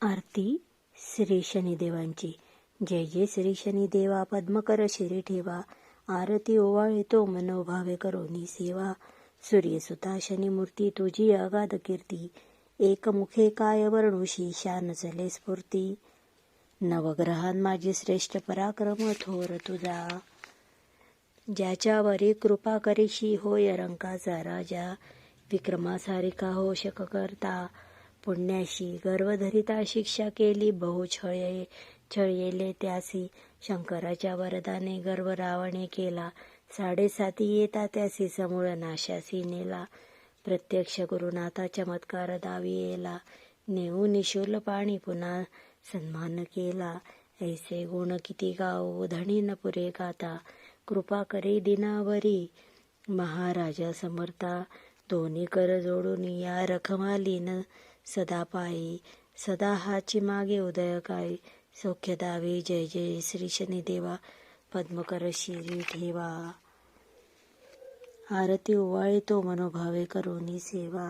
आरती श्री शनिदेवांची. जय जय श्री शनिदेवा पद्मकर शिरी ठेवा. आरती ओवाळतो मनोभावे करोनी सेवा. सूर्यसुता शनिमूर्ती तुझी अगाध कीर्ती. एकमुखे काय वर्णुशी शान चले स्फूर्ती. नवग्रहान माझी श्रेष्ठ पराक्रम थोर तुझा. ज्याच्यावरी कृपा करीशी होय रंकाचा राजा. विक्रमासारिका हो शक करता. पुण्याशी गर्वधरिता शिक्षा केली. बहु छळे छळयेले त्यासी शंकराच्या वरदाने गर्व रावणे केला. साडेसाती येता त्यासी समूळ नाशासी नेला. प्रत्यक्ष गुरुनाथा चमत्कार दावी येला. नेऊ निशूल पाणी पुन्हा सन्मान केला. ऐसे गुण किती गाव धणी न पुरे गाता. कृपा करे दिनावरी. महाराजा समर्था दोन्ही कर जोडून या रखमालीन सदा पायी सदा हाची मागे उदय काय सौख्य दावे जय जय श्री शनिदेवा पद्मकर शिरी ठेवा आरती ओवाळी तो मनोभावे करोनी सेवा